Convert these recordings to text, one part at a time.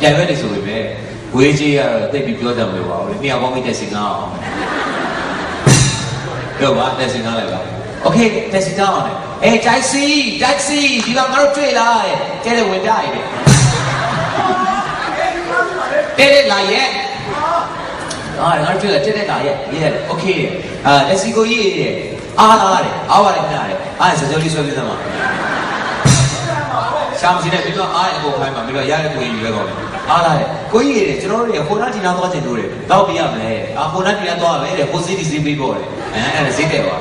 ပြိုင်ဘက်တွေဆိုပေမဲ့ဝေးကြီးကတော့တိတ်ပြီးပြောကြမလို့ပါဘူးလေ။ပြန်ပေါင်းမိတဲ့စင်ကားအောင်။ပြောပါတဲ့စင်ကားလိုက်ပါ။ Okay တဲ့စင်ကားအောင်လေ။အေးတိုက်စီတိုက်စီဒီကငါတို့တွေ့လာတယ်။ကျဲတယ်ဝင်ကြရတယ်။တဲ့လာရဲ့။အာငါတို့တွေ့လာတဲ့တဲ့လာရဲ့။ရဲ့။ Okay အာလက်စီကိုကြီးရဲ့။အားလာတယ်။အားပါတယ်ခင်ဗျာ။အားစကြောလေးဆွဲပြသမှာ။ ရှာမရှိတဲ့ပြီးတော့အားရအပေါ်ခိုင်းမှာပြီးတော့ရတဲ့ကိုကြီးရွေးကောင်းတယ်အားလာတယ်ကိုကြီးတွေကျွန်တော်တို့တွေဟိုနာဒီနာသွားချင်လို့တယ်တော့ပြရမလဲအာဟိုနာဒီနာသွားမယ်တဲ့ဟိုစီးဒီစီးပေးပေါ်တယ်အဲအဲ့ဒါဈေးတယ်ပါ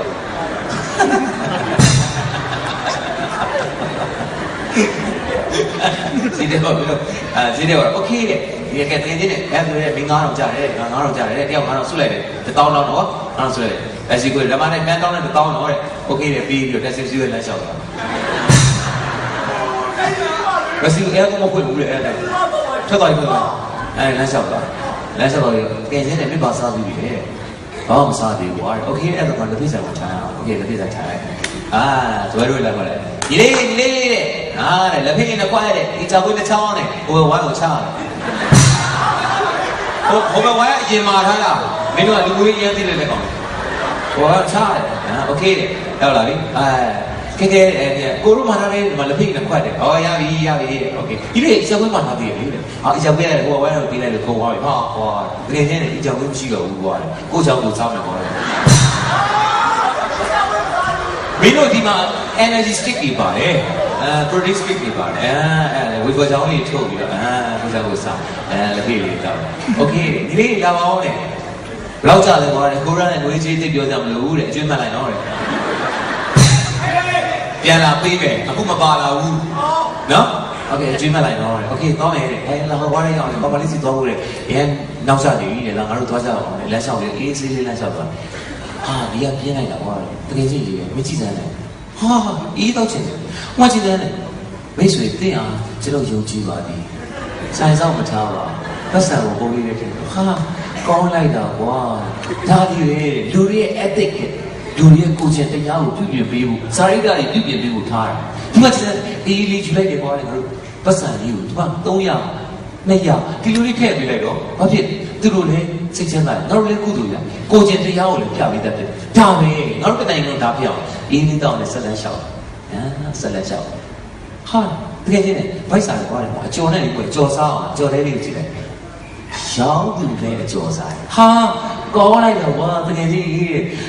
ဈေးတယ်ပါပြီးတော့အဲဈေးတယ်ပါโอเคတဲ့ဒီကဲတင်းတင်းနဲ့အဲဆိုရဲမင်း9000ကြားတယ်9000ကြားတယ်တယောက်9000ဆုလိုက်တယ်1000တော့နော်9000ဆုလိုက်တယ်အဲစီကိုဓမ္မနဲ့ပြန်တောင်းတဲ့1000တော့တဲ့โอเคတဲ့ပြီးပြီးတော့တက်စီစီရဲ့လမ်းလျှောက်တာ မစီအဲကမဖွင့်ဘူးလေအဲ့ဒါထွက်သွားပြီထွက်သွားအဲလမ်းလျှောက်သွားလမ်းလျှောက်တော့ကဲစင်းနဲ့ပြပါစားပြီးပြီလေဘာမှမစားသေးဘူးကွာโอเคအဲ့ဒါကလက်ပြဆိုင်ကိုထားအောင်โอเคလက်ပြဆိုင်ထားလိုက်အာဇွဲတို့လည်းခေါ်လိုက်ဒီလေးဒီလေးတဲ့အာတဲ့လက်ဖေးနဲ့ခွာရတဲ့ဒီချောင်းကိုတစ်ချောင်းနဲ့ဟိုဝိုင်းကိုချရတယ်ဟိုဟိုဘဝအရင်မာထားတာမင်းတို့ကလူကြီးရမ်းသိတယ်လေကောင်ဟိုကချရတယ်အာโอเคတဲ့ရောက်လာပြီအာ ကဲကဲအဲ့ဒီကိုရုမာထားတဲ့ဒီမှာလက်ဖေးနဲ့ခွတ်တယ်ဟောရပြီရပြီတဲ့โอเคဒီလေးချက်ခွဲမှာထားသေးတယ်လေတဲ့အာအချက်ခွဲရတယ်ဟိုဝိုင်းကိုပြီးလိုက်လို့ခုံသွားပြီဟာဟွာတကယ်ချင်းနဲ့အချက်ခွဲမရှိတော့ဘူးကွာကိုချောင်းကိုစားမယ်ကွာ မင်းတို့ဒီမှာ energy stick တွေပါတယ်အဲ protein stick တွေပါတယ်အဲအဲဝေဘောချောင်းလေးထုတ်ပြီးတော့အာကိုစားကိုစားအဲလက်ဖေးလေးတောက်โอเคဒီလေးလာပါအောင်လေဘယ်လောက်ကြလဲကွာကိုရနဲ့ငွေချေးသိပြောကြမလို့တဲ့အကျွမ်းမှတ်လိုက်တော့လေ ပြန်လာပေးမယ်အခုမပါလာဘူးနော်โอเคအကျွမ်းမှတ်လိုက်တော့လေโอเคတော့မယ်တဲ့အဲလာဟောဝါးရအောင်လေဘာပါလေးစီတော့ဘူးတဲ့ရဲနောက်ဆက်နေပြီလေလာငါတို့သွားကြအောင်လေလမ်းလျှောက်လေးအေးဆေးလေးလမ်းလျှောက်သွားဟာဒီကပြင်းလိုက်တာကွာတကယ်ကြီးကြီးမကြည့်စမ်းနဲ့ ဟာအေးတော့ချင်တယ်ဟွာချင်တယ်နဲ့မိတ်ဆွေသိအောင်ကျွန်တော်ယုံကြည်ပါသည်ဆိုင်ဆောင်မထားပါပတ်စံကိုပုံလေးနဲ့ပြင်ဟာကောင်းလိုက်တာကွာဒါဒီလေလူတွေရဲ့ ethic က လူတွေရဲ့ကိုယ်ကျင်တရားကိုပြုပြင်ပေးဖို့စာရိတ္တတွေပြုပြင်ပေးဖို့ထားတယ်ဒီမှာကျန်အေးလေးယူလိုက်တယ်ကွာလေငါတို့ပတ်စံလေးကိုဒီမှာ300 200ဒီလူတွေထည့်ပေးလိုက်တော့ဘာဖြစ်သူတို့လည်းစိတ်ချမ်းသာတယ်ငါတို့လည်းကုသိုလ်ရကိုယ်ကျင်တရားကိုလည်းပြပေးတတ်တယ်ဒါပဲငါတို့တစ်နိုင်ငံလုံးဒါပြောင်းအေးလေးတောင်းနဲ့ဆက်လက်လျှောက်ဟမ်ဆက်လက်လျှောက်ဟာတကယ်ချင်းဗိုက်စာကိုပါတယ်အကျော်နဲ့လေကိုကြော်စားအောင်ကြော်လေးလေးကိုကြည့်လိုက် ရောင်းသူလည်းအကျော်စားဟာကောင်းလိုက်တော့ကွာတကယ်ကြီး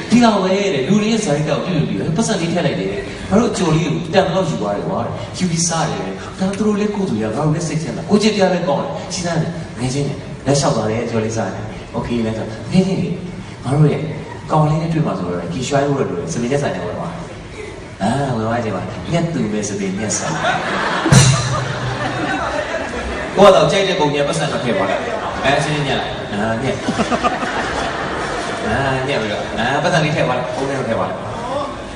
ဒီကောင်ပဲတဲ့လူတွေရဲ့ဇာတိတောက်ပြုတ်ပြီးပတ်စံလေးထည့်လိုက်တယ်ငါတို့ကြော်လေးကိုတန်တော့ယူသွားတယ်ကွာယူပြီးစားတယ်ဒါသူတို့လည်းကိုယ်သူရငါတို့လည်းစိတ်ချမ်းသာကိုကြည့်တရားလည်းကောင်းတယ်ရှင်းတယ်ငယ်ချင်းနဲ့လက်လျှောက်သွားတယ်ကြော်လေးစားတယ်โอเคလဲဆိုငယ်ချင်းငါတို့ရဲ့ကောင်းလေးနဲ့တွေ့မှာဆိုတော့ကီရွှိုင်းလို့လို့စပင်းချက်ဆိုင်နေပါတော့အာဝင်သွားကြပါညက်သူပဲစပင်းညက်ဆိုင် ကိုကတော့ကြိုက်တဲ့ပုံညက်ပတ်စံတော့ခဲ့ပါလားအဲရှင်းရှင်းညက်လိုက်အာညက်အာညက်ပြီးတော့အာပတ်စံလေးထည့်ပါလားပုံနဲ့ထည့်ပါလား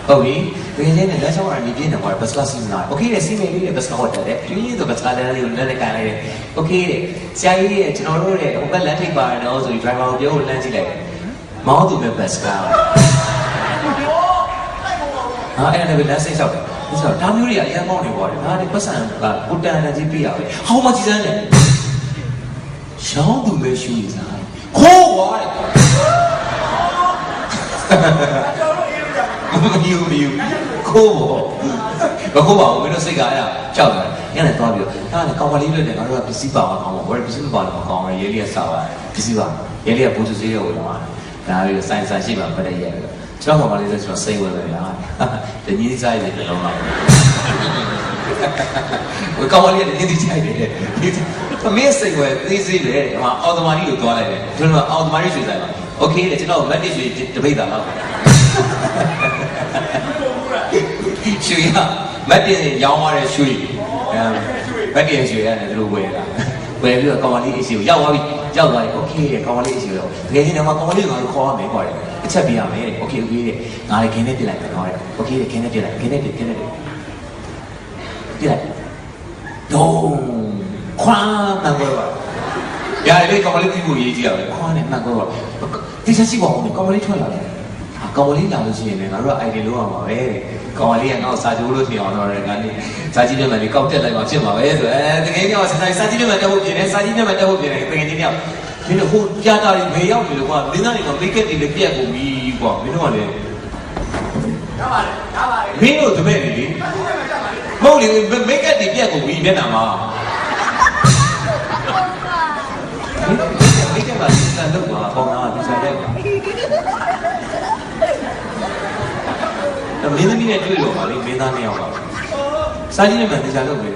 ဟုတ်ပြီဒီနေ့နဲ့လက်ချောင်းရနေပြင်းတယ်ကွာဘတ်စကားစီးနာโอเคတဲ့စီးနေလေးနဲ့ဘတ်စကားဟောတယ်ပြင်းတော့ဘတ်စကားလည်းလေးကိုလည်းလည်းကန်လိုက်တယ်โอเคတဲ့ဆရာကြီးရဲ့ကျွန်တော်တို့ရဲ့ဟိုဘက်လမ်းထိပ်ပါတယ်နော်ဆိုပြီး driver ကိုပြောလို့လမ်းကြည့်လိုက်တယ်မောင်းသူမဲ့ဘတ်စကားဟာအဲ့ဒါလည်းလမ်းစိတ်လျှောက်တယ် ဒီဆိုဒါမျိုးတွေကအရင်မောင်းနေပါတယ်ဟာဒီပတ်စံကကိုတန်တန်ကြီးပြရပဲဟောင်းမကြည့်စမ်းတယ်ရောင်းသူမဲ့ရှူနေစားခိုးသွားတယ်မယူမယူခိုးဘောမခိုးပါဘူးမင်းတို့စိတ်ကအဲ့ဒါကြောက်တယ်ညနေသွားပြီးတော့အဲ့ဒါကောင်မလေးလွတ်တယ်ငါတို့ကပစ္စည်းပါအောင်ကောင်းပါဘောပစ္စည်းမပါတော့ကောင်းရဲလေးကစားပါပစ္စည်းပါရဲလေးကဘူသူစေးရောဝင်လာဒါပြီးစိုင်းဆိုင်ရှိမှမတည့်ရဲ ကျွန်တော်ကောင်မလေးဆိုကျွန်တော်စိတ်ဝင်တယ်လားတညီးစားရတယ်လုံးလုံးဝကောင်မလေးကတညီးစားရတယ်ဒီမင်းစိတ်ဝင်သေးသေးတယ်ဟိုအော်တိုမာတိကိုသွားလိုက်တယ်ကျွန်တော်အော်တိုမာတိရွှေဆိုင်ပါโอเคလေကျွန်တော်မက်တစ်ရွှေတပိတ်တာတော့ရွှေရမက်တစ်ရောင်းသွားတဲ့ရွှေမက်တစ်ရွှေရတယ်သူတို့ဝယ်တာဝယ်ပြီးတော့ကောင်မလေးအစီကိုရောက်သွားပြီရောက်သွားပြီโอเคတဲ့ကောင်မလေးအစီကိုတကယ်ချင်းတော့ကောင်မလေးကလည်းခေါ်ရမယ်ကွာတဲ့ အချက်ပြရမယ်တဲ့ okay okay တဲ့ငါလည်းခင်းနဲ့ပြလိုက်မယ်နော်တဲ့ okay တဲ့ခင်းနဲ့ပြလိုက်ခင်းနဲ့ပြခင်းနဲ့ပြပြလိုက်ဒုံခွာမှန်တော့ရတယ်လေကောင်မလေးဒီကိုရေးကြည့်ရတယ်ခွာနဲ့မှန်တော့တိကျရှိပါဦးကောင်မလေးထွက်လာတယ်ကောင်မလေးလာလို့ရှိရင်လည်းငါတို့က idea လုပ်ရမှာပဲကောင်မလေးကငါ့ကိုစာကြိုးလို့ထင်အောင်တော့ငါနေစာကြည့်တဲ့မှာလေးကောက်တက်လိုက်မှဖြစ်မှာပဲဆိုတော့တကယ်ကြောင့်စာကြည့်တဲ့မှာတက်ဖို့ပြင်တယ်စာကြည့်တဲ့မှာတက်ဖို့ပြင်တယ်တကယ်ကြီးကြောင့် မင်းတို့ဟိုပြတာတွေမေရောက်နေလို့ကွာမင်းသားတွေကမိတ်ကက်တွေလည်းပြက်ကုန်ပြီကွာမင်းတို့ကလည်းရပါတယ်ရပါတယ်မင်းတို့တပည့်တွေလေဘာလို့လဲမကြပါလဲမဟုတ်လေမိတ်ကက်တွေပြက်ကုန်ပြီမျက်နှာမှာမိတ်ကက်ကစံလို့ကွာပေါင်းတာဒီစားတဲ့ကွာမင်းသမီးနဲ့တွေ့တော့ပါလေမင်းသားနှစ်ယောက်ပါစာကြည့်ပြမှန်တရားလုပ်ပြီ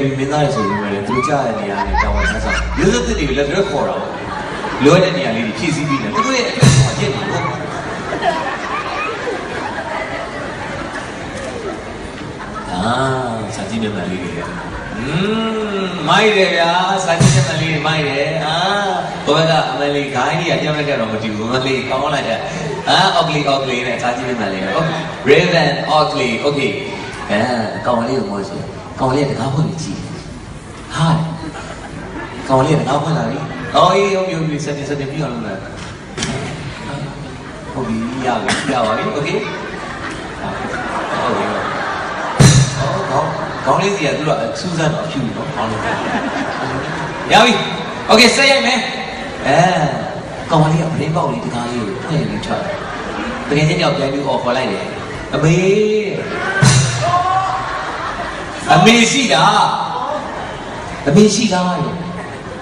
ယ်ရီမင်းသားရဆိုရင်လည်းသူကြားတဲ့နေရာနဲ့တောင်းဝဆန်းဆောင်လူသက်တွေလည်းတို့ခေါ်တာပေါ့လိုတဲ့နေရာလေးတွေဖြည့်ဆည်းပြီးတယ်သူတို့ရဲ့အတွက်ဆိုအကျင့်တွေပေါ့အာစာကြည့်ပြမယ်လေးတွေอืมမိုက်တယ်ဗျာစာကြည့်ပြမယ်လေးတွေမိုက်တယ်အာဘယ်ကအမလေးဂိုင်းကြီးကကြောက်လက်တော့မတူဘူးမလေးကောင်းလိုက်တယ်အာ ugly ugly နဲ့စာကြည့်ပြမယ်လေး Raven ugly okay အဲကောင်မလေးကိုပြောစီ ကောင်မလေးကတကားဖွင့်ပြီးကြည့် Hi ကောင်မလေးကတကားဖွင့်လာပြီအော်အေးဟုတ်ပြီဟုတ်ပြီစက်တင်စက်တင်ပြီးအောင်လုပ်လိုက်ဟုတ်ပြီရပြီရပါပြီ okay ဟုတ်ပြီဟောကောင်းကောင်းလေးစီကသူတို့ကစူးစမ်းတော့ဖြူနော်ကောင်းလို့ရပြီ okay ဆက်ရိုက်မယ်အဲကောင်မလေးကပရင်းပေါက်လေးတကားလေးကိုဖွင့်ပြီးထွက်တကယ်ချင်းကြောက်ပြန်ပြီး offer လိုက်တယ်အမေ အမေရှိတာအမေရှိတာရဲ့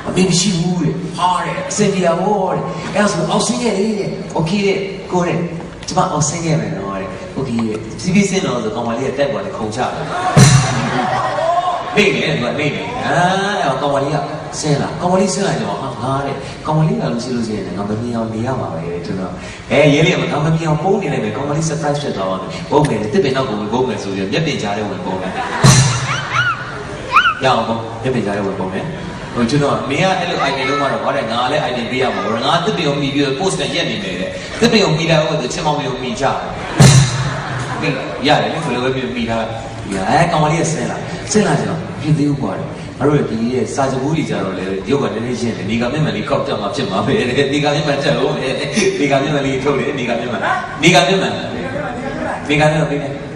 အမေမရှိဘူးတဲ့ဟာတဲ့အစင်ကြီးတော်တဲ့အဲ့ဒါဆိုအောက်ဆင်းခဲ့လေတဲ့โอเคတဲ့ကိုတဲ့ကျမအောက်ဆင်းခဲ့မယ်နော်တဲ့โอเคတဲ့စီးပြီးစင်းတော့ဆိုကောင်မလေးကတက်ပေါ်လေခုံချတယ်နေနေသူကနေနေအာအဲ့ကောင်မလေးကဆင်းလာကောင်မလေးဆင်းလာတော့ဟာငါတဲ့ကောင်မလေးကလို့ရှိလို့ရှိရင်ငါမမြင်အောင်နေရမှာပဲတဲ့သူကအဲရဲလေးကငါမမြင်အောင်ပုံနေလိုက်မယ်ကောင်မလေး surprise ဖြစ်သွားပါမယ်ပုံမယ်တစ်ပင်တော့ကိုဝင်ပုံမယ်ဆိုပြီးမျက်ပင်ကြားထဲဝင်ပုံတယ် ရအောင်ပေါ့ရပ်ပင်ကြားရဲဝင်ပုံမယ်ဟိုကျွန်တော်မင်းကအဲ့လို idea လုံးမှာတော့ဟောတယ်ငါလည်း idea ပေးရမှာပေါ့ငါသစ်ပင်ကိုမိပြီးတော့ post နဲ့ရက်နေတယ်တဲ့သစ်ပင်ကိုမိလိုက်အောင်ဆိုချင်မောင်မျိုးမိကြတယ်ရတယ်လေဆိုလိုပဲပြီးမိထားတယ်အဲကောင်မလေးကဆင်းလာဆင်းလာကျတော့ဖြစ်သေးဘူးကွာတယ်ငါတို့ဒီရဲ့စာစကူးတွေကြတော့လေရုပ်ကလည်းလည်းရှင်းတယ်ဒီကမျက်မှန်လေးကောက်တက်မှာဖြစ်မှာပဲဒီကမျက်မှန်တက်လို့ဒီကမျက်မှန်လေးထုတ်တယ်ဒီကမျက်မှန်ဒီကမျက်မှန်ဒီကမျက်မှန်ပေးတယ်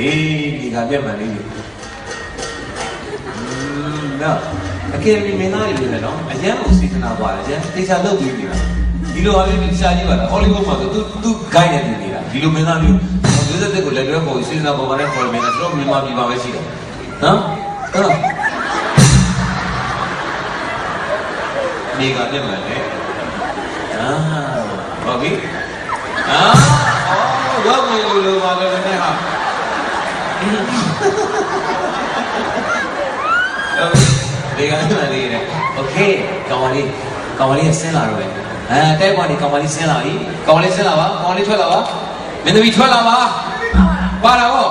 အေးဒီကပြတ်မှန်လေးอืมနော်အကယ်၍မင်းသားတွေလည်းနော်အရန်ကိုစေတနာပါတယ်ကျန်တေချာလုပ်ပြီးနေတာဒီလိုအလေးရှားကြည့်ပါလားဟောလီဝုဒ်မှာသူသူဂိုင်းနေနေတာဒီလိုမင်းသားမျိုးဒီစက်တဲ့ကိုလည်းတွဲပေါ်စေတနာပေါ်ပါနဲ့ပေါ်မယ်ကျွန်တော်မြန်မာပြည်မှာပဲရှိတယ်နော်ဟုတ်ဒီကပြတ်မှန်လေအာဟုတ်ပြီအာအော်ဝတ်ဝင်လို့လို့ပါလို့လည်းဟာ ဒီကနေ့မှလေးရတယ်โอเคကောင်မလေးကောင်မလေးဆင်းလာတော့ပဲအဲတဲ့ကွာနေကောင်မလေးဆင်းလာပြီကောင်မလေးဆင်းလာပါကောင်မလေးထွက်လာပါမင်းသမီးထွက်လာပါပါလာပေါ့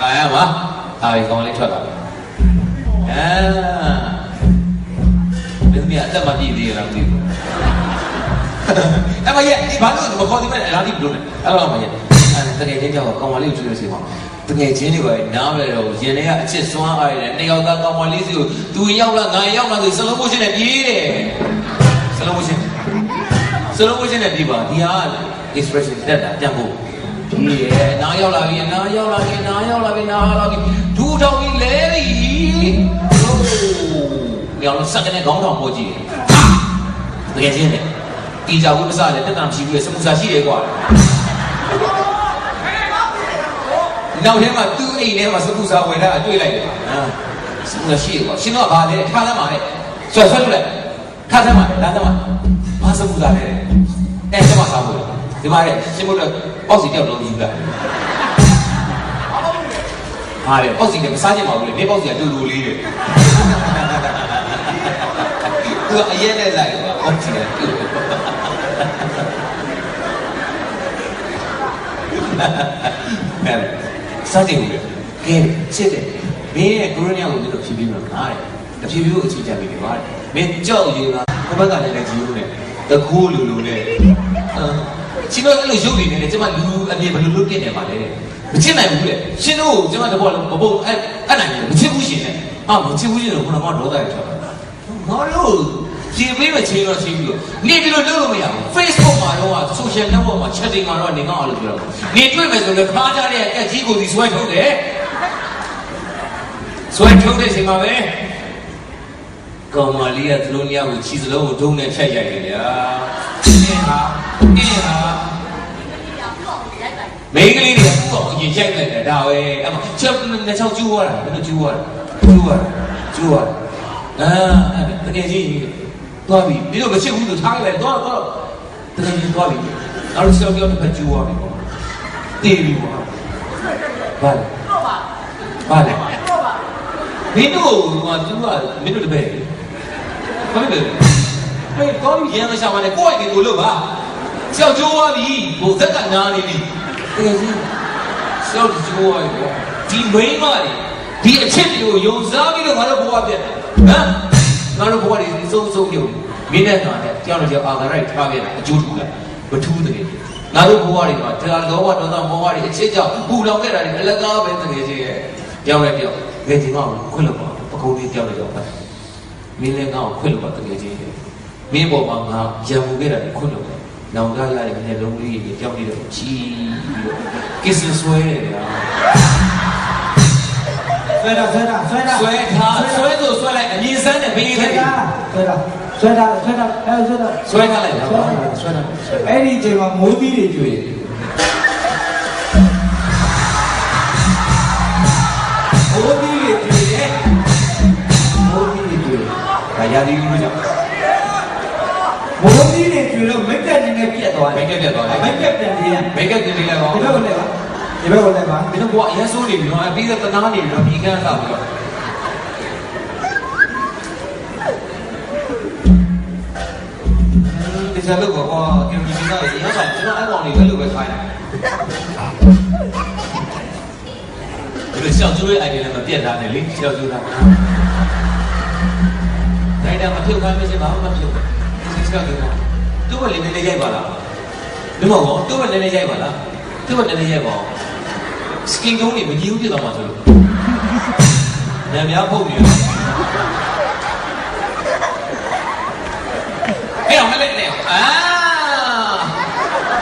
ကာရပါဟာပြီကောင်မလေးထွက်လာပြီအဲမင်းသမီးအသက်မပြည့်သေးရလားမသိဘူးအဲ့မရဲ့ဒီဘာလို့မခေါ်ဒီမဲ့လာဒီဘလို့လဲအဲ့တော့မရဲ့အဲတကယ်ချင်းကြောက်ကောင်မလေးကိုကျွေးလို့စီပါ တကယ်ချင်းတွေပဲနားပဲတော့ရင်ထဲကအချစ်စွမ်းအားရတယ်နှစ်ယောက်သားကောင်မလေးစီကိုသူရောက်လာငါရောက်လာဆိုစလုံးမိုးရှင်းနဲ့ပြေးတယ်စလုံးမိုးရှင်းစလုံးမိုးရှင်းနဲ့ပြေးပါဒီဟာ expression တက်တာပြန်ဖို့ပြေးတယ်နားရောက်လာပြီနားရောက်လာပြီနားရောက်လာပြီနားရောက်လာပြီဒူထောင်ကြီးလဲပြီဟိုးညောင်စက်ကနေခေါင်းထောင်ပို့ကြည့်တယ်တကယ်ချင်းတယ်တီကြဘူးပစားတယ်တက်တာမရှိဘူးစမှုစာရှိတယ်ကွာ နောက်ထဲမှာသူ့အိမ်ထဲမှာစပုစားဝင်တာအတွေ့လိုက်တယ်။အာစပုစားရှိတယ်ကွာ။ရှင်တော့ဗာလဲထားသမ်းပါလေ။ဆွဲဆွဲလို့လိုက်။ထားသမ်းပါလားသမ်းပါ။ဘာစပုစားလဲ။အဲကျမစားဖို့။ဒီမှာလေရှင်မို့တော့ပေါ့စီတယောက်လုံးယူလိုက်။ဟာလေပေါ့စီလည်းမစားချင်ပါဘူးလေ။နေပေါ့စီကတူတူလေးတယ်။သူကအရက်နဲ့လိုက်ကွာ။ပေါ့စီကတူတူ။ဟဲ့ စားတင်ဦးလေကဲချစ်တယ်မင်းရဲ့ကိုရိုနီယာကိုမင်းတို့ဖြည်းဖြည်းမှာငားတယ်အဖြည်းဖြည်းကိုအချိန်ကြာပြီလေပါတယ်မင်းကြောက်ရွံ့လားကိုဘက်ကလည်းလည်းကြည့်ဦးနဲ့တခိုးလူလူနဲ့အာချင်းတော့အဲ့လိုရုပ်တွေနဲ့ကျမလူအမြင်ဘယ်လိုလုပ်ပြနေပါလဲတဲ့မချစ်နိုင်ဘူးလေရှင်တို့ကျမတဘောလုံးမပုတ်အဲ့အဲ့နိုင်မချစ်ဘူးရှင်နဲ့ဟာမချစ်ဘူးရှင်တော့ခုနကဒေါသရထွက်တာငါတို့ ဒီပေးမချင်းတော့ချင်းပြီးတော့နေဒီလိုလုပ်လို့မရဘူး Facebook မှာတော့ social network မှာ chatting မှာတော့နေကောင်းအောင်လုပ်ကြတော့နေတွေ့မယ်ဆိုလည်းခါကြတဲ့အက်ကြီးကိုဒီဆွဲထုတ်တယ်ဆွဲထုတ်တဲ့အချိန်မှာပဲကောင်မလေးကသလုံးများကိုခြေစလုံးကိုဒုံးနဲ့ဖြတ်ရိုက်တယ်ဗျာအင်းဟာအင်းဟာမိန်းကလေးတွေကသူ့အောင်အရင်ရိုက်လိုက်တယ်ဒါပဲအဲ့မှာချက်နှစ်ချောင်းကျူးသွားတာဘယ်လိုကျူးသွားတာကျူးသွားတာကျူးသွားတာအာတကယ်ကြီး သွားပြီဒီလိုမချစ်ဘူးသူထားလိုက်တော့တော့တကယ်ကြီးသွားပြီအဲ့လိုဆောက်ကြောင်းတစ်ဖက်ကျူးသွားပြီပေါ့တေးပြီပေါ့ဘာလဲတော့ပါဘာလဲတော့ပါမင်းတို့ကသူကမင်းတို့တပည့်ဘာလဲဟဲ့ကောင်းရမ်းရှာပါနဲ့ကိုယ့်အိမ်ကိုလို့ပါကြောက်ကြိုးသွားပြီဟိုဇက်ကနားနေပြီတကယ်ကြီးကြောက်ကြိုးသွားပြီပေါ့ဒီမိန်းမတွေဒီအချက်တွေကိုယုံစားပြီးတော့ငါတို့ဘဝပြတ်တယ်ဟမ် ငါတို့ဘဝတွေစုံစုံပြုံမင်းနဲ့ငါနဲ့ကြောက်နေကြောက်အာဂရိုက်ထားခဲ့တာအကျိုးထူလားမထူးတကယ်ငါတို့ဘဝတွေမှာဒါလောဘဒေါသမောဟတွေအချက်ကြောင့်ပူလောင်ခဲ့တာတွေအလကားပဲတကယ်ကြီးရဲ့ကြောက်လိုက်ပြောက်ငယ်ချင်းကခွင့်လို့ပါပကုံးလေးကြောက်လိုက်တော့ပါမင်းလည်းငါ့ကိုခွင့်လို့ပါတကယ်ကြီးရဲ့မင်းပေါ်မှာငါရံမှုခဲ့တာခွင့်လို့ပါနောင်ကလာတဲ့မျက်လုံးလေးတွေကြောက်နေတော့ချီပြီးတော့ကစ်စဆွဲတယ်ဗျာ ဆွဲတာဆွဲတာဆွဲတာဆွဲထားဆွဲဆိုဆွဲလိုက်အမြင်စမ်းတဲ့ဘေးဆွဲလေးတာဆွဲတာဆွဲတာဆွဲတာအဲဆွဲတာဆွဲထားလိုက်ပါဆွဲထားဆွဲအဲ့ဒီအချိန်မှာမိုးသီးတွေကျွေးမိုးသီးတွေကျွေးတယ်မိုးသီးတွေကျွေးဒါရာသီဥတုကြောင့်မိုးသီးတွေကျွေးတော့မိတ်ကပ်နေနဲ့ပြက်သွားမိတ်ကပ်ပြတ်သွားတယ်မိတ်ကပ်ပြန်ပြန်မိတ်ကပ်တင်နေလိုက်ပါဒီဘက်ကိုလည်းပါ ဒီဘက်ကိုလည်းပါမင်းတို့ကအရင်ဆိုးနေပြီနော်အပြီးသက်တနာနေပြီနော်ဒီကန်းလာပြီးတော့ဒီစားလို့ကွာကင်မီစီကရေရဆိုင်ကျွန်တော်အဲ့ကောင်လေးလည်းလို့ပဲခိုင်းတယ်ဒီလိုရှောက်ကျိုးရဲ့ idea လည်းမပြတ်တာနဲ့လေရှောက်ကျိုးတာတိုင်းတာမဖြုတ်ခိုင်းမရှိဘာမှမဖြုတ်ဘူးရှောက်ကျိုးတာသူ့ဘက်လေးနည်းနည်းရိုက်ပါလားဒီမှာကောသူ့ဘက်နည်းနည်းရိုက်ပါလားသူ့ဘက်နည်းနည်းရိုက်ပါ စကင်ကုန်းနေမကြီးဘူးပြတော့မှာဆိုလို့နာမည်ဖုတ်နေတယ်အဲ့တော့မလေးလေအာ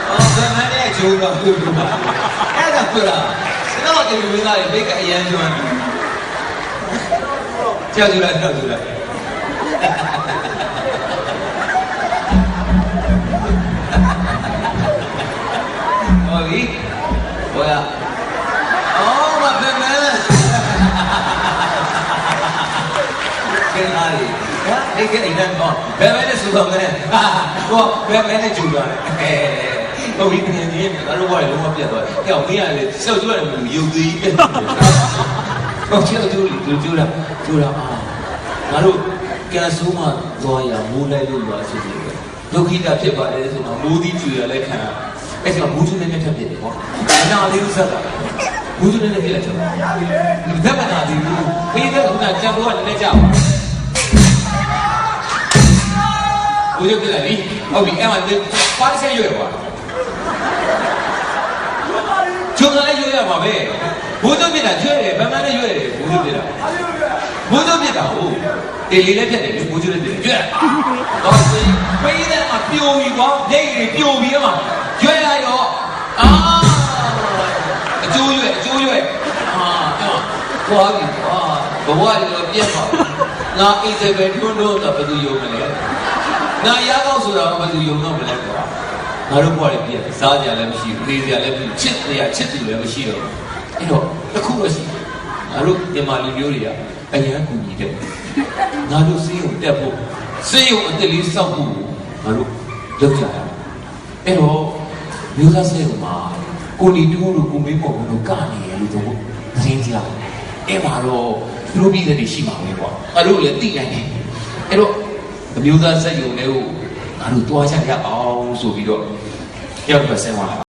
အော်ဒါမှလည်းဂျိုးတော့ပြုတ်လို့ပါအဲ့ဒါပြလားစတော့ဒီလိုသားတွေဘိတ်ကအရန်ကျွမ်းကြောက်ကြလားကြောက်ကြလားဟောပြီဟောရ ဟာဒီကအိမ်တော့ဘယ်မဲနဲ့စူတော့မဲဟာဟောဘယ်မဲနဲ့ဂျူလာအဲဟုတ်ပြီပြင်ကြီးငါတို့ဘာလဲလုံးဝပြတ်သွားတယ်။ကြောက်မင်းကလေစောက်ကျွရတယ်မယူသေးဘူး။ဟုတ်ချေကျူလူကျူလာကျူလာအာငါတို့ကဲဆိုးမှသွားရမိုးလိုက်လို့ပါဆိုပြီးဒုက္ခိတဖြစ်ပါတယ်ဆိုတော့မိုးသီးကျူရလဲခံအဲ့ဆိုမိုးကျူနေနဲ့ထပ်ဖြစ်တယ်ဟောအနာလေးဥစ္စာကမိုးကျူနေနဲ့ဖြစ်လိုက်တယ်ဘယ်မှာနာဒီဘူးဖေးတဲ့ကကြံတော့လည်းကြောက်ပါ ဘူးရပြလိုက်ပြီဟုတ်ပြီအဲ့မှာပါးဆက်ရွယ်ပါကျုံလည်းရွယ်ရမှာပဲဘိုးတို့ပြတာကျွဲတယ်ဗမာလည်းရွယ်တယ်ဘိုးတို့ပြတာဘိုးတို့ပြတာဟုတ်တေလီလည်းပြတ်တယ်လေဘိုးတို့လည်းပြတ်တယ်ကျွဲတော့ပေးတဲ့မှာပြိုပြီကွာဒိတ်တွေပြိုပြီအမကျွဲလိုက်တော့အာအကျိုးရွယ်အကျိုးရွယ်အာတော့သွားပြီကွာဘဝလည်းပြတ်ပါငါအိစေပဲထွန်းတော့တာဘယ်သူယုံမလဲ ငါရကောက်ဆိုတာဘယ်သူယုံတော့မလဲကွာငါတို့ဘဝလည်းပြတ်စားကြလည်းမရှိဘူးသေးကြလည်းမရှိချစ်တရားချစ်သူလည်းမရှိတော့အဲ့တော့တစ်ခုပဲရှိတယ်ငါတို့မြန်မာလူမျိုးတွေကအရန်ကူညီတယ်ငါတို့စေးုံတက်ဖို့စေးုံအတက်လေးစောက်ဖို့ငါတို့လုပ်ကြရအောင်အဲ့တော့မျိုးသားစေးုံမှာကိုနီတူးတို့ကိုမေးပေါ်တို့ကနေရလို့တော့သတင်းကြအဲ့မှာတော့သူတို့ပြည်တွေရှိမှာပဲကွာငါတို့လည်းသိနိုင်တယ်အဲ့တော့ မျိုးသားစေးုံတွေကိုငါတို့တွားကြရအောင်ဆိုပြီးတော့ရောက်ပါဆင်းသွား